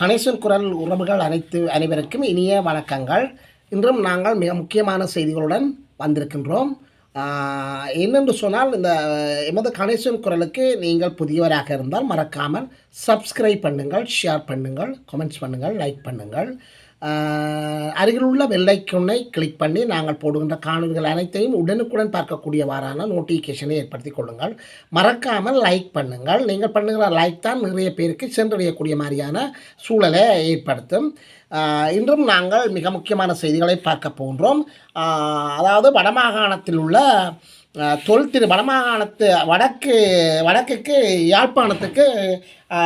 கணேசன் குரல் உறவுகள் அனைத்து அனைவருக்கும் இனிய வணக்கங்கள். இன்றும் நாங்கள் மிக முக்கியமான செய்திகளுடன் வந்திருக்கின்றோம். என்னென்று சொன்னால் இந்த எமது கணேசன் குரலுக்கு நீங்கள் புதியவராக இருந்தால் மறக்காமல் சப்ஸ்கிரைப் பண்ணுங்கள் ஷேர் பண்ணுங்கள் கமெண்ட்ஸ் பண்ணுங்கள் லைக் பண்ணுங்கள். அருகிலுள்ள வெள்ளைக்குண்ணை கிளிக் பண்ணி நாங்கள் போடுகின்ற காணொலிகள் அனைத்தையும் உடனுக்குடன் பார்க்கக்கூடியவாறான நோட்டிஃபிகேஷனை ஏற்படுத்தி கொள்ளுங்கள். மறக்காமல் லைக் பண்ணுங்கள். நீங்கள் பண்ணுகிற லைக் தான் நிறைய பேருக்கு சென்றடையக்கூடிய மாதிரியான சூழலை ஏற்படுத்தும். இன்றும் நாங்கள் மிக முக்கியமான செய்திகளை பார்க்க போகின்றோம். அதாவது வடமாகாணத்தில் உள்ள தொல் திரு வடமாகாணத்து வடக்கு வடக்குக்கு யாழ்ப்பாணத்துக்கு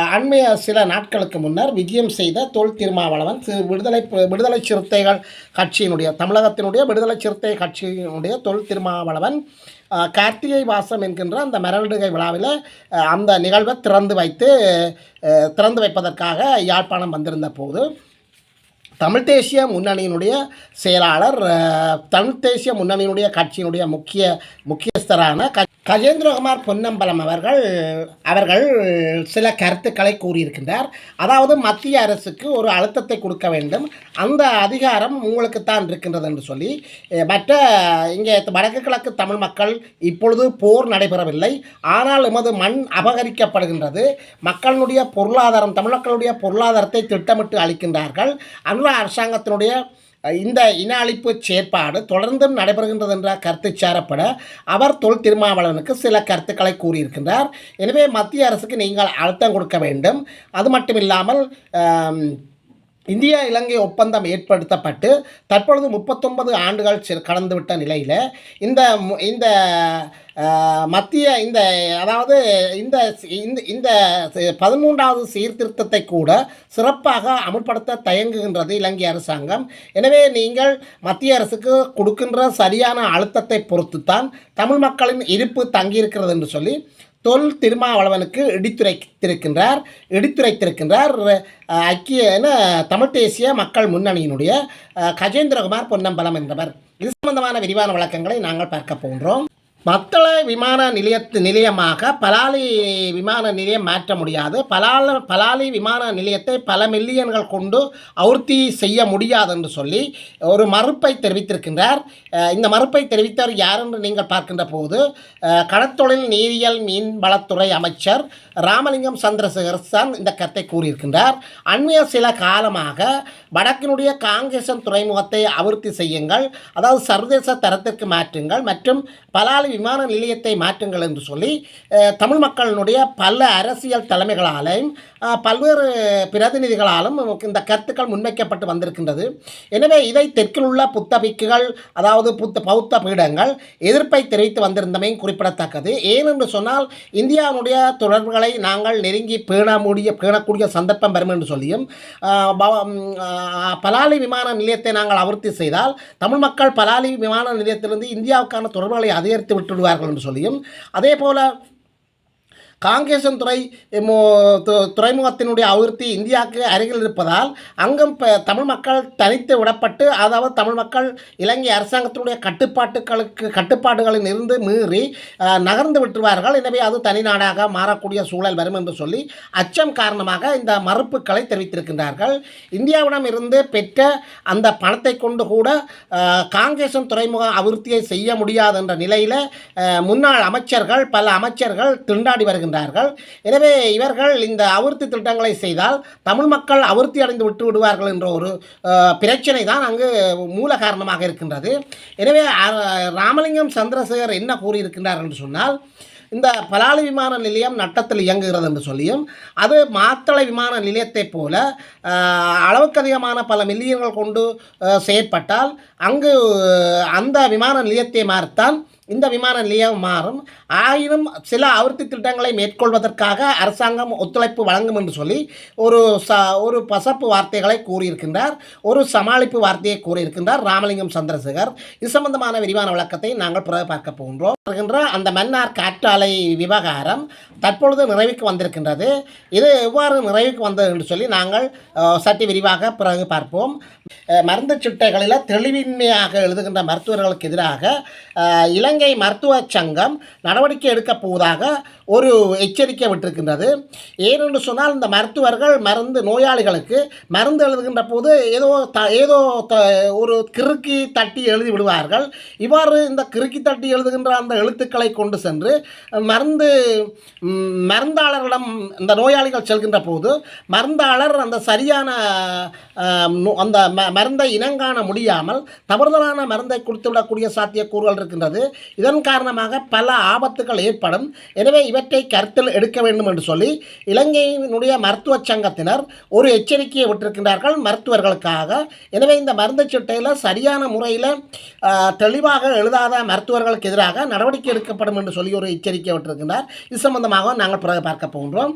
அண்மைய சில நாட்களுக்கு முன்னர் விஜயம் செய்த தொல் திருமாவளவன் சிறு விடுதலை விடுதலை சிறுத்தைகள் கட்சியினுடைய தமிழகத்தினுடைய விடுதலை சிறுத்தை கட்சியினுடைய தொல் திருமாவளவன் கார்த்திகை வாசம் என்கின்ற அந்த மரடுகை விழாவில் அந்த நிகழ்வை திறந்து வைத்து திறந்து வைப்பதற்காக யாழ்ப்பாணம் வந்திருந்த போது தமிழ் தேசிய முன்னணியினுடைய செயலாளர் தமிழ் தேசிய முன்னணியினுடைய கட்சியினுடைய முக்கிய முக்கியஸ்தரான க கஜேந்திரகுமார் பொன்னம்பலம் அவர்கள் அவர்கள் சில கருத்துக்களை கூறியிருக்கின்றார். அதாவது மத்திய அரசுக்கு ஒரு அழுத்தத்தை கொடுக்க வேண்டும். அந்த அதிகாரம் உங்களுக்குத்தான் இருக்கின்றது என்று சொல்லி மற்ற இங்கே வடக்கு கிழக்கு தமிழ் மக்கள் இப்பொழுது போர் நடைபெறவில்லை. ஆனால் எமது மண் அபகரிக்கப்படுகின்றது. மக்களுடைய பொருளாதாரம் தமிழ் மக்களுடைய பொருளாதாரத்தை திட்டமிட்டு அளிக்கின்றார்கள். அன்றா அரசாங்கத்தினுடைய இந்த இன அழிப்பு செயற்பாடு தொடர்ந்தும் நடைபெறுகின்றது என்ற கருத்து சாரப்பட அவர் தொல் திருமாவளவனுக்கு சில கருத்துக்களை கூறியிருக்கின்றார். எனவே மத்திய அரசுக்கு நீங்கள் அழுத்தம் கொடுக்க வேண்டும். அது மட்டும் இல்லாமல் இந்தியா இலங்கை ஒப்பந்தம் ஏற்படுத்தப்பட்டு தற்பொழுது முப்பத்தொன்பது ஆண்டுகள் கடந்துவிட்ட நிலையில் இந்த மு- இந்த மத்திய இந்த அதாவது இந்த இந்த இந்த பதிமூன்றாவது சீர்திருத்தத்தை கூட சிறப்பாக அமுல்படுத்த தயங்குகின்றது இலங்கை அரசாங்கம். எனவே நீங்கள் மத்திய அரசுக்கு கொடுக்கின்ற சரியான அழுத்தத்தை பொறுத்துத்தான் தமிழ் மக்களின் இருப்பு தங்கியிருக்கிறது என்று சொல்லி தொல் திருமாவளவனுக்கு இடித்துரைத்திருக்கின்றார். இடித்துரைத்திருக்கின்றார். ஐக்கிய தமிழ் தேசிய மக்கள் முன்னணியினுடைய கஜேந்திரகுமார் பொன்னம்பலம் என்பவர். இது சம்பந்தமான விரிவான வழக்கங்களை நாங்கள் பார்க்க போகின்றோம். மத்தள விமான நிலையத்து நிலையமாக பலாலி விமான நிலையம் மாற்ற முடியாது. பலால பலாலி விமான நிலையத்தை பல மில்லியன்கள் கொண்டு அவுர்த்தி செய்ய முடியாது என்று சொல்லி ஒரு மறுப்பை தெரிவித்திருக்கின்றார். இந்த மறுப்பை தெரிவித்தவர் யார் என்று நீங்கள் பார்க்கின்ற போது கடத்தொழில் கடற்தொழில் நீரியல் மீன்வளத்துறை அமைச்சர் ராமலிங்கம் சந்திரசேகர் தான் இந்த கருத்தை கூறியிருக்கின்றார். அண்மைய சில காலமாக வடக்கினுடைய காங்கேசன் துறைமுகத்தை அபிவிருத்தி செய்யுங்கள் அதாவது சர்வதேச தரத்திற்கு மாற்றுங்கள் மற்றும் பலாலி விமான நிலையத்தை மாற்றுங்கள் என்று சொல்லி தமிழ் மக்களினுடைய பல அரசியல் தலைமைகளாலும் பல்வேறு பிரதிநிதிகளாலும் இந்த கருத்துக்கள் முன்வைக்கப்பட்டு வந்திருக்கின்றது. எனவே இதை தெற்கில் உள்ள புத்த பிக்குகள் அதாவது புத்த பௌத்த பீடங்கள் எதிர்ப்பை தெரிவித்து வந்திருந்தமையும் குறிப்பிடத்தக்கது. ஏனென்று சொன்னால் இந்தியாவுடைய தொடர்புகளை நாங்கள் நெருங்கி பேண முடிய பேணக்கூடிய சந்தர்ப்பம் வரும் என்று சொல்லியும் பலாலி விமான நிலையத்தை நாங்கள் அவர்த்தி செய்தால் தமிழ் மக்கள் பலாலி விமான நிலையத்திலிருந்து இந்தியாவுக்கான தொடர்புகளை அதிகரித்து விட்டுடுவார்கள் என்று சொல்லியும் அதே போல காங்கேசன் துறை மு- துறைமுகத்தினுடைய அபிவிருத்தி இந்தியாவுக்கு அருகில் இருப்பதால் அங்கும் தமிழ் மக்கள் தனித்து விடப்பட்டு அதாவது தமிழ் மக்கள் இலங்கை அரசாங்கத்தினுடைய கட்டுப்பாட்டுகளுக்கு கட்டுப்பாடுகளில் இருந்து மீறி நகர்ந்து விட்டுருவார்கள் எனவே அது தனி நாடாக மாறக்கூடிய சூழல் வரும் என்று சொல்லி அச்சம் காரணமாக இந்த மறுப்புகளை தெரிவித்திருக்கின்றார்கள். இந்தியாவிடம் இருந்து பெற்ற அந்த பணத்தை கொண்டு கூட காங்கேசன் துறைமுக அபிவிருத்தியை செய்ய முடியாது என்ற நிலையில் முன்னாள் அமைச்சர்கள் பல அமைச்சர்கள் திண்டாடி வருகின்றார்கள் எனவே இவர்கள் இந்த அவிருத்தி திட்டங்களை செய்தால் தமிழ் மக்கள் அவிருத்தி அடைந்து விட்டு விடுவார்கள் என்ற ஒரு பிரச்சனை தான் அங்கு மூல காரணமாக இருக்கின்றது. எனவே ராமலிங்கம் சந்திரசேகர் என்ன கூறியிருக்கின்றார் என்று சொன்னால் இந்த பலாலி விமான நிலையம் நட்டத்தில் இயங்குகிறது என்று சொல்லியும் அது மாத்தளை விமான நிலையத்தைப் போல அளவுக்கு அதிகமான பல மில்லியன்கள் கொண்டு செயற்பட்டால் அங்கு அந்த விமான நிலையத்தை மாறத்தான் இந்த விமான நிலையம் மாறும். ஆயினும் சில அபிவிருத்தி திட்டங்களை மேற்கொள்வதற்காக அரசாங்கம் ஒத்துழைப்பு வழங்கும் என்று சொல்லி ஒரு ச ஒரு பசப்பு வார்த்தைகளை கூறியிருக்கின்றார். ஒரு சமாளிப்பு வார்த்தையை கூறியிருக்கின்றார் ராமலிங்கம் சந்திரசேகர். இது சம்பந்தமான விரிவான விளக்கத்தை நாங்கள் பிறகு பார்க்க போகின்றோம். வருகின்ற அந்த மன்னார் காற்றாலை விவகாரம் தற்பொழுது நிறைவுக்கு வந்திருக்கின்றது. இது எவ்வாறு நிறைவுக்கு வந்தது என்று சொல்லி நாங்கள் சற்று விரிவாக பிறகு பார்ப்போம். மருந்து சிட்டைகளில் தெளிவின்மையாக எழுதுகின்ற மருத்துவர்களுக்கு எதிராக இலங்கை மருத்துவ சங்கம் நடவடிக்கை எடுக்கப் போவதாக ஒரு எச்சரிக்கை விட்டிருக்கின்றது. ஏனென்று சொன்னால் இந்த மருத்துவர்கள் மருந்து நோயாளிகளுக்கு மருந்து எழுதுகின்ற போது ஏதோ த ஏதோ த ஒரு கிறுக்கி தட்டி எழுதி விடுவார்கள். இவ்வாறு இந்த கிறுக்கி தட்டி எழுதுகின்ற அந்த எழுத்துக்களை கொண்டு சென்று மருந்து மருந்தாளரிடம் இந்த நோயாளிகள் செல்கின்ற போது மருந்தாளர் அந்த சரியான அந்த ம மருந்தை இனங்காண முடியாமல் தவறுதலான மருந்தை கொடுத்துவிடக்கூடிய சாத்தியக்கூறுகள் இருக்கின்றது. இதன் காரணமாக பல ஆபத்துகள் ஏற்படும். எனவே இவற்றை கருத்தில் எடுக்க வேண்டும் என்று சொல்லி இலங்கையினுடைய மருத்துவ சங்கத்தினர் ஒரு எச்சரிக்கையை விட்டிருக்கின்றார்கள் மருத்துவர்களுக்காக. எனவே இந்த மருந்து சிட்டையில் சரியான முறையில் தெளிவாக எழுதாத மருத்துவர்களுக்கு எதிராக நடவடிக்கை எடுக்கப்படும் என்று சொல்லி ஒரு எச்சரிக்கை விட்டிருக்கின்றார். இது சம்பந்தமாக நாங்கள் பிறகு பார்க்க போகின்றோம்.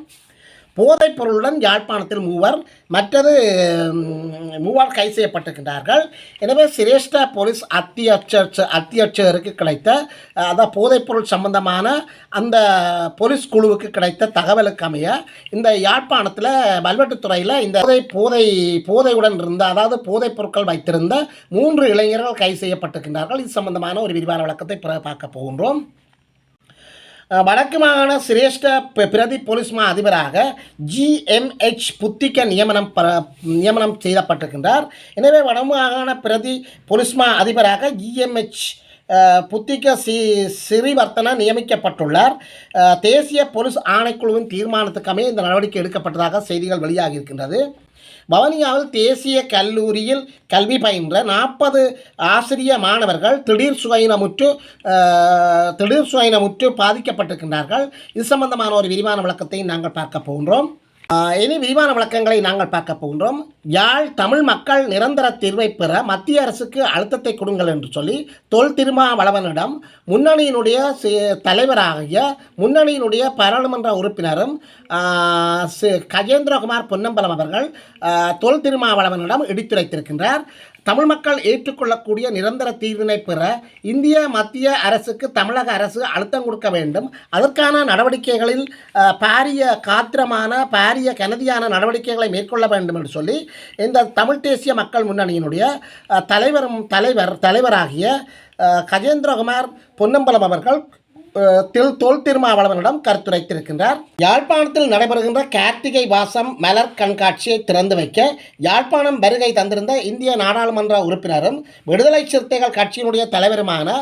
போதைப் பொருளுடன் யாழ்ப்பாணத்தில் மூவர் மற்றது மூவர் கைது செய்யப்பட்டிருக்கின்றார்கள். எனவே சிரேஷ்ட போலீஸ் அத்தியட்ச அத்தியட்சகருக்கு கிடைத்த அதான் போதைப்பொருள் சம்பந்தமான அந்த போலீஸ் குழுவுக்கு கிடைத்த தகவலுக்கு அமைய இந்த யாழ்ப்பாணத்தில் வல்வெட்டுத்துறையில் இந்த போதை போதை போதையுடன் இருந்த அதாவது போதைப் பொருட்கள் வைத்திருந்த மூன்று இளைஞர்கள் கைது செய்யப்பட்டிருக்கின்றார்கள். இது சம்பந்தமான ஒரு விரிவான விளக்கத்தை பிற பார்க்க போகின்றோம். வடக்கு மாகாண சிரேஷ்ட பிரதி போலீஸ் மா அதிபராக ஜிஎம்ஹெச் புத்திக்க நியமனம் ப நியமனம் செய்யப்பட்டிருக்கின்றார் எனவே வடமாகாண பிரதி போலீஸ் மா அதிபராக ஜிஎம்ஹெச் புத்திக சி சிறிவர்த்தன நியமிக்கப்பட்டுள்ளார். தேசிய போலீஸ் ஆணைக்குழுவின் தீர்மானத்துக்கமே இந்த நடவடிக்கை எடுக்கப்பட்டதாக செய்திகள் வெளியாகி இருக்கின்றது. வவுனியாவில் தேசிய கல்லூரியில் கல்வி பயின்ற நாற்பது ஆசிரிய மாணவர்கள் திடீர் சுவையினமுற்று திடீர் சுவையினமுற்று பாதிக்கப்பட்டிருக்கின்றார்கள். இது சம்பந்தமான ஒரு விரிவான விளக்கத்தை நாங்கள் பார்க்க போகின்றோம். இனி விரிவான விளக்கங்களை நாங்கள் பார்க்க போகின்றோம். யாழ் தமிழ் மக்கள் நிரந்தர தீர்வை பெற மத்திய அரசுக்கு அழுத்தத்தை கொடுங்கள் என்று சொல்லி தொல் திருமாவளவனிடம் முன்னணியினுடைய தலைவராகிய முன்னணியினுடைய பாராளுமன்ற உறுப்பினரும் கஜேந்திரகுமார் பொன்னம்பலம் அவர்கள் தொல் திருமாவளவனிடம் எடுத்துரைத்திருக்கின்றார் தமிழ் மக்கள் ஏற்றுக்கொள்ளக்கூடிய நிரந்தர தீர்வினை பெற இந்திய மத்திய அரசுக்கு தமிழக அரசு அழுத்தம் கொடுக்க வேண்டும். அதற்கான நடவடிக்கைகளில் பாரிய காத்திரமான பாரிய கனதியான நடவடிக்கைகளை மேற்கொள்ள வேண்டும் என்று சொல்லி இந்த தமிழ் தேசிய மக்கள் முன்னணியினுடைய தலைவரும் தலைவர் தலைவராகிய கஜேந்திரகுமார் பொன்னம்பலம் அவர்கள் தில் தொல் திருமாவளவனிடம் கருத்துரைத்திருக்கின்றார். யாழ்ப்பாணத்தில் நடைபெறுகின்ற கார்த்திகை வாசம் மலர் கண்காட்சியை திறந்து வைக்க யாழ்ப்பாணம் வருகை தந்திருந்த இந்திய நாடாளுமன்ற உறுப்பினரும் விடுதலை சிறுத்தைகள் கட்சியினுடைய தலைவருமான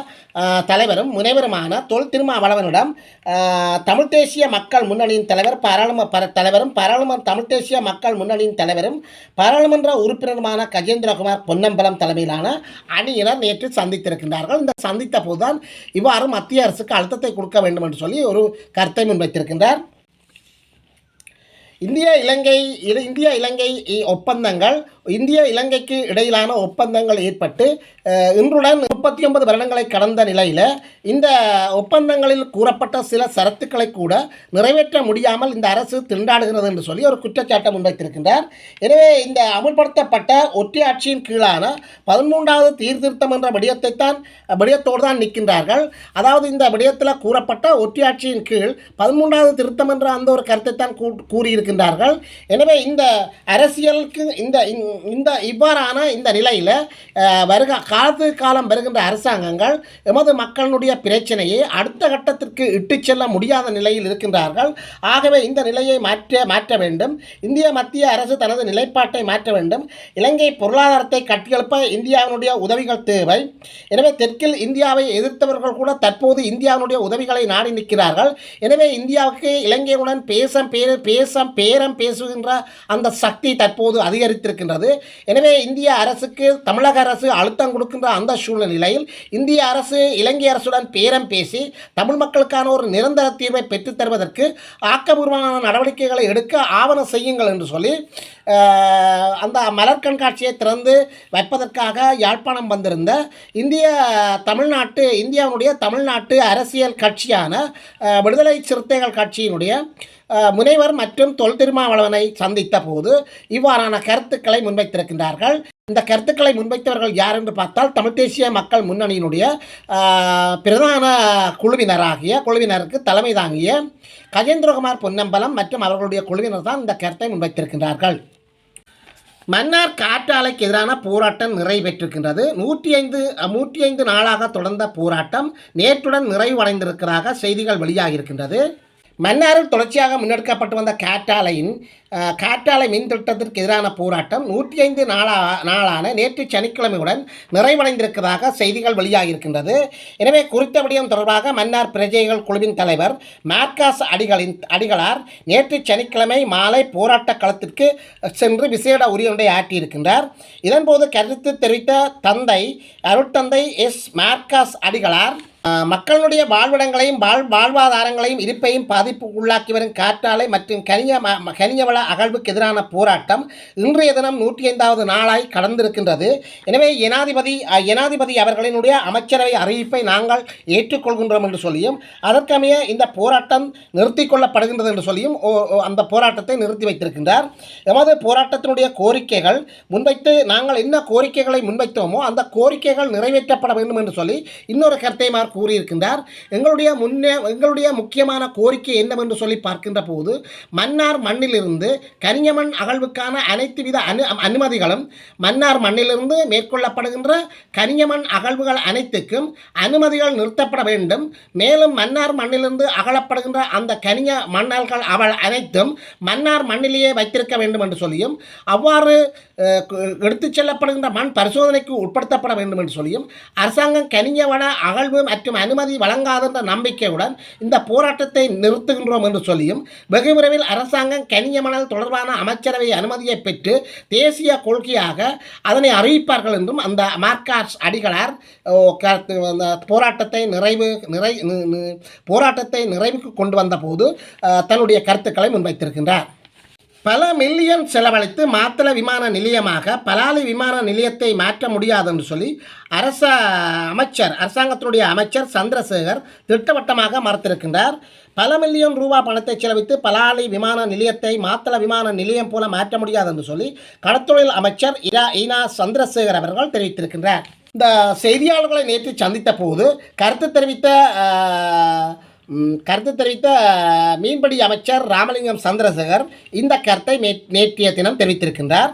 தலைவரும் முனைவருமான தொல் திருமாவளவனிடம் தமிழ் தேசிய மக்கள் முன்னணியின் தலைவர் பாராளுமன்ற தலைவரும் பாராளுமன்ற தமிழ் தேசிய மக்கள் முன்னணியின் தலைவரும் பாராளுமன்ற உறுப்பினருமான கஜேந்திரகுமார் பொன்னம்பலம் தலைமையிலான அணியினர் நேற்று சந்தித்திருக்கின்றார்கள். இந்த சந்தித்த போதுதான் இவ்வாறு மத்திய அரசுக்கு அழுத்தத்தை கொடுக்க வேண்டும் என்று சொல்லி ஒரு கருத்தை முன்வைத்திருக்கின்றார். இந்திய இலங்கை இந்திய இலங்கை ஒப்பந்தங்கள் இந்திய இலங்கைக்கு இடையிலான ஒப்பந்தங்கள் ஏற்பட்டு இன்றுடன் முப்பத்தி ஒன்பது வருடங்களை கடந்த நிலையில் இந்த ஒப்பந்தங்களில் கூறப்பட்ட சில சரத்துக்களை கூட நிறைவேற்ற முடியாமல் இந்த அரசு திண்டாடுகிறது என்று சொல்லி ஒரு குற்றச்சாட்டை முன்வைத்திருக்கின்றார். எனவே இந்த அமுல்படுத்தப்பட்ட ஒற்றையாட்சியின் கீழான பதிமூன்றாவது தீர்திருத்தம் என்ற விடயத்தை தான் விடயத்தோடு தான் நிற்கின்றார்கள். அதாவது இந்த விடயத்தில் கூறப்பட்ட ஒற்றையாட்சியின் கீழ் பதிமூன்றாவது திருத்தம் என்ற அந்த ஒரு கருத்தை தான் கூறியிருக்கின்றார்கள். எனவே இந்த அரசியலுக்கு இந்த இந்த- இவ்வாறான இந்த நிலையில் வருக காலத்து காலம் வருகின்ற அரசாங்கங்கள் எமது மக்களுடைய பிரச்சனையை அடுத்த கட்டத்திற்கு இட்டு செல்ல முடியாத நிலையில் இருக்கின்றார்கள். ஆகவே இந்த நிலையை மாற்ற மாற்ற வேண்டும். இந்திய மத்திய அரசு தனது நிலைப்பாட்டை மாற்ற வேண்டும். இலங்கை பொருளாதாரத்தை கட்டியெழுப்ப இந்தியாவினுடைய உதவிகள் தேவை. எனவே தெற்கில் இந்தியாவை எதிர்த்தவர்கள் கூட தற்போது இந்தியாவினுடைய உதவிகளை நாடி நிற்கிறார்கள். எனவே இந்தியாவுக்கு இலங்கையுடன் பேசம் பேர பேசம் பேரம் பேசுகின்ற அந்த சக்தி தற்போது அதிகரித்திருக்கின்றது. எனவே இந்திய அரசுக்கு தமிழக அரசு அழுத்தம் கொடுக்கின்ற அந்த சூழ்நிலையில் இந்திய அரசு இலங்கை அரசுடன் பேரம் பேசி தமிழ் மக்களுக்கான ஒரு நிரந்தர தீர்வை பெற்றுத் தருவதற்கு ஆக்கபூர்வமான நடவடிக்கைகளை எடுக்க ஆவணம் செய்யுங்கள் என்று சொல்லி அந்த மலர் கண்காட்சியை திறந்து வைப்பதற்காக யாழ்ப்பாணம் வந்திருந்த இந்திய தமிழ்நாட்டு இந்தியாவுடைய தமிழ்நாட்டு அரசியல் கட்சியான விடுதலை சிறுத்தைகள் கட்சியினுடைய முனைவர் மற்றும் தொல் திருமாவளவனை சந்தித்த போது இவ்வாறான கருத்துக்களை முன்வைத்திருக்கின்றார்கள். இந்த கருத்துக்களை முன்வைத்தவர்கள் யார் என்று பார்த்தால் தமிழ் தேசிய மக்கள் முன்னணியினுடைய பிரதான குழுவினராகிய குழுவினருக்கு தலைமை தாங்கிய கஜேந்திரகுமார் பொன்னம்பலம் மற்றும் அவர்களுடைய குழுவினர் தான் இந்த கருத்தை முன்வைத்திருக்கின்றார்கள். மன்னார் காற்றாலைக்கு எதிரான போராட்டம் நிறைவேற்றிருக்கின்றது. நூற்றி ஐந்து நூற்றி ஐந்து நாளாக தொடர்ந்த போராட்டம் நேற்றுடன் நிறைவடைந்திருக்கிறதாக செய்திகள் வெளியாகியிருக்கின்றது. மன்னாரில் தொடர்ச்சியாக முன்னெடுக்கப்பட்டு வந்த காற்றாலையின் காற்றாலை மின் திட்டத்திற்கு எதிரான போராட்டம் நூற்றி ஐந்து நாளா நாளான நேற்று சனிக்கிழமையுடன் நிறைவடைந்திருக்கிறதாக செய்திகள் வெளியாகியிருக்கின்றது. எனவே குறித்த விடயம் தொடர்பாக மன்னார் பிரஜைகள் குழுவின் தலைவர் மார்காஸ் அடிகளின் அடிகளார் நேற்று சனிக்கிழமை மாலை போராட்ட களத்திற்கு சென்று விசேட உரியொன்றை ஆற்றியிருக்கின்றார். இதன்போது கருத்து தெரிவித்த தந்தை அருட்தந்தை எஸ் மார்காஸ் அடிகளார் மக்களுடைய வாழ்விடங்களையும் வாழ் வாழ்வாதாரங்களையும் இருப்பையும் பாதிப்பு உள்ளாக்கி வரும் காற்றாலை மற்றும் கனிய ம- கனியவள அகழ்வுக்கு எதிரான போராட்டம் இன்றைய தினம் நூற்றி ஐந்தாவது நாளாய் கடந்திருக்கின்றது. எனவே ஜனாதிபதி அஹ், ஜனாதிபதி அவர்களினுடைய அமைச்சரவை அறிவிப்பை நாங்கள் ஏற்றுக்கொள்கின்றோம் என்று சொல்லியும் அதற்கமைய இந்த போராட்டம் நிறுத்தி கொள்ளப்படுகின்றது என்று சொல்லியும் ஓ- அந்த போராட்டத்தை நிறுத்தி வைத்திருக்கின்றார். எமது போராட்டத்தினுடைய கோரிக்கைகள் முன்வைத்து நாங்கள் என்ன கோரிக்கைகளை முன்வைத்தோமோ அந்த கோரிக்கைகள் நிறைவேற்றப்பட வேண்டும் என்று சொல்லி இன்னொரு கருத்தைமார் கூறியிருக்கின்றார். எங்களுடைய முன்னே எங்களுடைய முக்கியமான கோரிக்கை என்னவென்று சொல்லி பார்க்கின்ற போது மன்னார் மண்ணிலிருந்து கனியமண் அகழ்வுக்கான அனைத்து வித அனு அனுமதிகளும் மன்னார் மண்ணிலிருந்து மேற்கொள்ளப்படுகின்ற கனியமண் அகழ்வுகள் அனைத்துக்கும் அனுமதிகள் நிறுத்தப்பட வேண்டும். மேலும் மன்னார் மண்ணிலிருந்து அகழப்படுகின்ற அந்த கனிய மண்ணல்கள் அவள் அனைத்தும் மன்னார் மண்ணிலேயே வைத்திருக்க வேண்டும் என்று சொல்லியும் அவ்வாறு எடுத்துச் செல்லப்படுகின்ற மண் பரிசோதனைக்கு உட்படுத்தப்பட வேண்டும் என்று சொல்லியும் அரசாங்கம் கனிய வள அகழ்வு மற்றும் அனுமதி வழங்காத என்ற நம்பிக்கையுடன் இந்த போராட்டத்தை நிறுத்துகின்றோம் என்று சொல்லியும் வெகு விரைவில் அரசாங்கம் கனிய மணல் தொடர்பான அமைச்சரவை அனுமதியை பெற்று தேசிய கொள்கையாக அதனை அறிவிப்பார்கள் என்றும் அந்த மார்க்காஸ் அடிகளார் கருத்து அந்த போராட்டத்தை நிறைவு நிறை போராட்டத்தை நிறைவுக்கு கொண்டு வந்தபோது தன்னுடைய கருத்துக்களை முன்வைத்திருக்கின்றார். பல மில்லியன் செலவழித்து மாத்தள விமான நிலையமாக பலாலி விமான நிலையத்தை மாற்ற முடியாதுன்னு சொல்லி அரச அமைச்சர் அரசாங்கத்தினுடைய அமைச்சர் சந்திரசேகர் திட்டவட்டமாக மறுத்திருக்கின்றார். பல மில்லியன் ரூபா பணத்தை செலவித்து பலாலி விமான நிலையத்தை மாத்தள விமான நிலையம் போல மாற்ற முடியாது என்று சொல்லி கடத்தொழில் அமைச்சர் இரா ஈனா சந்திரசேகர் அவர்கள் தெரிவித்திருக்கின்றார். இந்த செய்தியாளர்களை நேற்று சந்தித்த போது கருத்து தெரிவித்த கருத்து தெரிவித்த மீன்பிடி அமைச்சர் ராமலிங்கம் சந்திரசேகர் இந்த கருத்தை நேற்றைய தினம் தெரிவித்திருக்கின்றார்.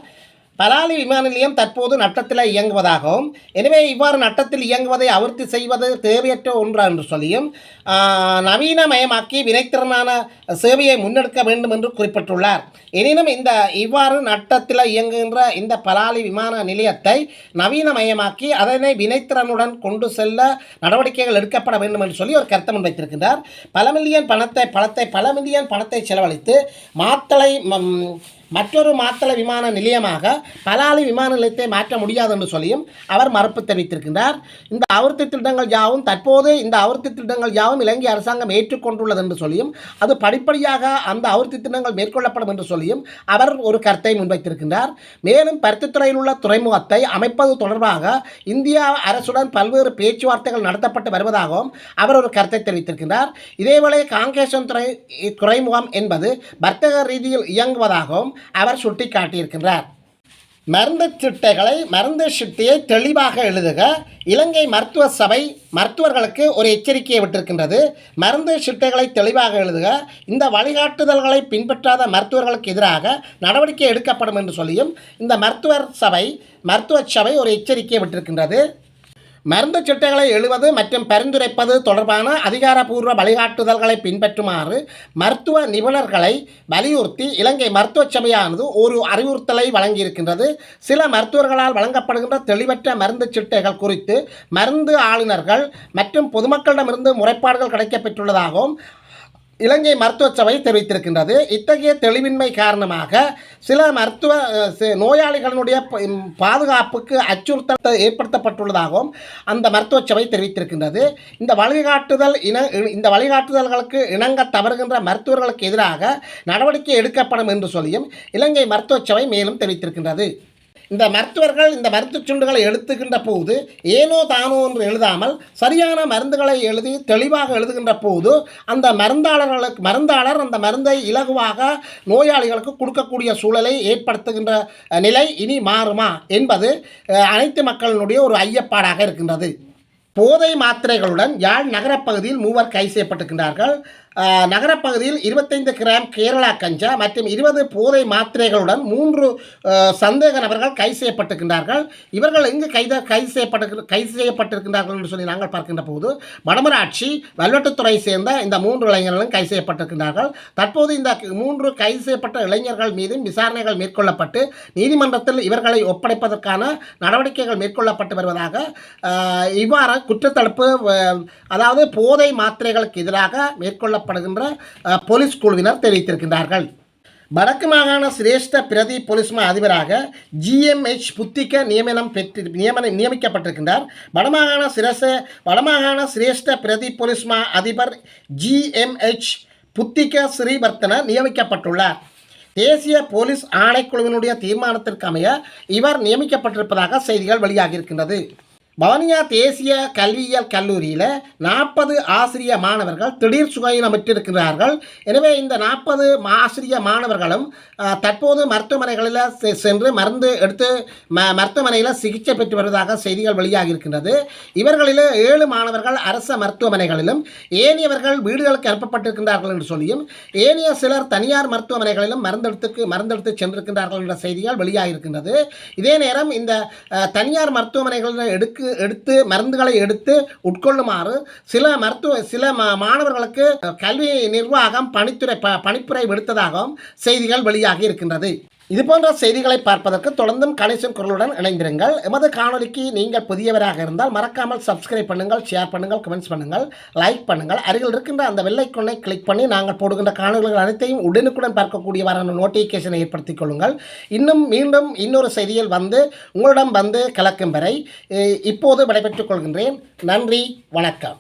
பலாலி விமான நிலையம் தற்போது நட்டத்தில் இயங்குவதாகவும் எனவே இவ்வாறு நட்டத்தில் இயங்குவதை அவிர்த்தி செய்வது தேவையற்ற ஒன்று என்று சொல்லியும் நவீனமயமாக்கி வினைத்திறனான சேவையை முன்னெடுக்க வேண்டும் என்று குறிப்பிட்டுள்ளார். எனினும் இந்த இவ்வாறு நட்டத்தில் இயங்குகின்ற இந்த பலாலி விமான நிலையத்தை நவீனமயமாக்கி அதனை வினைத்திறனுடன் கொண்டு செல்ல நடவடிக்கைகள் எடுக்கப்பட வேண்டும் என்று சொல்லி ஒரு கருத்தை முன்வைத்திருக்கின்றார். பல மில்லியன் பணத்தை பணத்தை பல மில்லியன் பணத்தை செலவழித்து மாத்தளை மம், மற்றொரு மாத்தள விமான நிலையமாக பலாலி விமான நிலையத்தை மாற்ற முடியாது என்று சொல்லியும் அவர் மறுப்பு தெரிவித்திருக்கின்றார். இந்த அவிர்த்தி திட்டங்கள் யாவும் தற்போது இந்த அவிர்த்தி திட்டங்கள் யாவும் இலங்கை அரசாங்கம் ஏற்றுக்கொண்டுள்ளது என்று சொல்லியும் அது படிப்படியாக அந்த அவிர்த்தி திட்டங்கள் மேற்கொள்ளப்படும் என்று சொல்லியும் அவர் ஒரு கருத்தை முன்வைத்திருக்கின்றார். மேலும் பருத்தித்துறையில் உள்ள துறைமுகத்தை அமைப்பது தொடர்பாக இந்தியா அரசுடன் பல்வேறு பேச்சுவார்த்தைகள் நடத்தப்பட்டு வருவதாகவும் அவர் ஒரு கருத்தை தெரிவித்திருக்கின்றார். இதேவேளை காங்கேசன் துறை துறைமுகம் என்பது வர்த்தக ரீதியில் இயங்குவதாகவும் அவர் சுட்டி காட்டியிருக்கின்றார் மருந்து சிட்டைகளை மருந்து சிட்டியை தெளிவாக எழுதுக. இலங்கை மருத்துவ சபை மருத்துவர்களுக்கு ஒரு எச்சரிக்கையை விட்டிருக்கின்றது. மருந்து சிட்டைகளை தெளிவாக எழுதுக. இந்த வழிகாட்டுதல்களை பின்பற்றாத மருத்துவர்களுக்கு எதிராக நடவடிக்கை எடுக்கப்படும் என்று சொல்லியும் இந்த மருத்துவர் சபை மருத்துவ சபை ஒரு எச்சரிக்கையை விட்டிருக்கின்றது. மருந்து சிட்டைகளை எழுவது மற்றும் பரிந்துரைப்பது தொடர்பான அதிகாரப்பூர்வ வழிகாட்டுதல்களை பின்பற்றுமாறு மருத்துவ நிபுணர்களை வலியுறுத்தி இலங்கை மருத்துவ சபையானது ஒரு அறிவுறுத்தலை வழங்கியிருக்கின்றது. சில மருத்துவர்களால் வழங்கப்படுகின்ற தெளிவற்ற மருந்து சிட்டைகள் குறித்து மருந்து ஆளுநர்கள் மற்றும் பொதுமக்களிடமிருந்து முறைப்பாடுகள் கிடைக்கப்பெற்றுள்ளதாகவும் இலங்கை மருத்துவ சபை தெரிவித்திருக்கின்றது. இத்தகைய தெளிவின்மை காரணமாக சில மருத்துவ நோயாளிகளினுடைய பாதுகாப்புக்கு அச்சுறுத்தல் ஏற்படுத்தப்பட்டுள்ளதாகவும் அந்த மருத்துவ சபை தெரிவித்திருக்கின்றது. இந்த வழிகாட்டுதல் இன இந்த வழிகாட்டுதல்களுக்கு இணங்க தவறுகின்ற மருத்துவர்களுக்கு எதிராக நடவடிக்கை எடுக்கப்படும் என்று சொல்லியும் இலங்கை மருத்துவ சபை மேலும் தெரிவித்திருக்கின்றது. இந்த மருத்துவர்கள் இந்த மருத்துச் சுண்டுகளை எழுத்துகின்ற போது ஏனோ தானோ என்று எழுதாமல் சரியான மருந்துகளை எழுதி தெளிவாக எழுதுகின்ற போது அந்த மருந்தாளர்களுக்கு மருந்தாளர் அந்த மருந்தை இலகுவாக நோயாளிகளுக்கு கொடுக்கக்கூடிய சூழலை ஏற்படுத்துகின்ற நிலை இனி மாறுமா என்பது அனைத்து மக்களினுடைய ஒரு ஐயப்பாடாக இருக்கின்றது. போதை மாத்திரைகளுடன் யாழ் நகரப்பகுதியில் மூவர் கைது செய்யப்பட்டிருக்கின்றார்கள். நகரப்பகுதியில் இருபத்தைந்து கிராம் கேரளா கஞ்சா மற்றும் இருபது போதை மாத்திரைகளுடன் மூன்று சந்தேக நபர்கள் கைது செய்யப்பட்டிருக்கின்றார்கள். இவர்கள் எங்கு கைது கைது செய்யப்பட்டு கைது செய்யப்பட்டிருக்கின்றார்கள் என்று சொல்லி நாங்கள் பார்க்கின்ற போது வடமராட்சி வல்வெட்டுத்துறை சேர்ந்த இந்த மூன்று இளைஞர்களும் கைது செய்யப்பட்டிருக்கின்றார்கள். தற்போது இந்த மூன்று கைது செய்யப்பட்ட இளைஞர்கள் மீதும் விசாரணைகள் மேற்கொள்ளப்பட்டு நீதிமன்றத்தில் இவர்களை ஒப்படைப்பதற்கான நடவடிக்கைகள் மேற்கொள்ளப்பட்டு வருவதாக இவ்வாறு குற்றத்தடுப்பு அதாவது போதை மாத்திரைகளுக்கு எதிராக மேற்கொள்ள காணப்படுகின்ற போலீஸ் குழுவினர் தெரிவித்திருக்கின்றார்கள். வடக்கு மாகாண சிரேஷ்ட பிரதி போலீஸ் மா அதிபராக ஜிஎம்ஹெச் புத்திக நியமனம் பெற்று நியமனம் நியமிக்கப்பட்டிருக்கின்றார். வடமாகாண சிரச வடமாகாண சிரேஷ்ட பிரதி போலீஸ் மா அதிபர் ஜிஎம்ஹெச் புத்திக ஸ்ரீவர்த்தன நியமிக்கப்பட்டுள்ளார். தேசிய போலீஸ் ஆணைக்குழுவினுடைய தீர்மானத்திற்கு அமைய இவர் நியமிக்கப்பட்டிருப்பதாக செய்திகள் வெளியாகியிருக்கின்றது. வவுனியா தேசிய கல்வியியல் கல்லூரியில் நாற்பது ஆசிரிய மாணவர்கள் திடீர் சுகையினமிட்டிருக்கிறார்கள் எனவே இந்த நாற்பது ஆசிரிய மாணவர்களும் தற்போது மருத்துவமனைகளில் செ- சென்று மருந்து எடுத்து ம மருத்துவமனையில் சிகிச்சை பெற்று வருவதாக செய்திகள் வெளியாகி இருக்கின்றது இவர்களில் ஏழு மாணவர்கள் அரச மருத்துவமனைகளிலும் ஏனையவர்கள் வீடுகளுக்கு அனுப்பப்பட்டிருக்கின்றார்கள் என்று சொல்லியும் ஏனைய சிலர் தனியார் மருத்துவமனைகளிலும் மருந்தெடுத்துக்கு மருந்தெடுத்து சென்றிருக்கின்றார்கள் என்ற செய்திகள் வெளியாகியிருக்கின்றது. இதே நேரம் இந்த தனியார் மருத்துவமனைகளில் எடுக்கு எடுத்து மருந்துகளை எடுத்து உட்கொள்ளுமாறு சில மருத்துவ சில மா- மாணவர்களுக்கு கல்வி நிர்வாகம் பணித்துறை ப பணிப்புரை விடுத்ததாகவும் செய்திகள் வெளியாகி இருக்கின்றது. இது போன்ற செய்திகளை பார்ப்பதற்கு தொடர்ந்தும் கணேசன் குரலுடன் இணைந்திருங்கள். எமது காணொலிக்கு நீங்கள் புதியவராக இருந்தால் மறக்காமல் சப்ஸ்கிரைப் பண்ணுங்கள் ஷேர் பண்ணுங்கள் கமெண்ட்ஸ் பண்ணுங்கள் லைக் பண்ணுங்கள். அருகில் இருக்கின்ற அந்த வெள்ளைக்கொன்னை கிளிக் பண்ணி நாங்கள் போடுகின்ற காணொலிகள் அனைத்தையும் உடனுக்குடன் பார்க்கக்கூடியவாறான நோட்டிஃபிகேஷனை ஏற்படுத்திக் கொள்ளுங்கள். இன்னும் மீண்டும் இன்னொரு செய்தியில் வந்து உங்களிடம் வந்து கலக்கும் வரை இப்போது விடைபெற்றுக் கொள்கின்றேன். நன்றி வணக்கம்.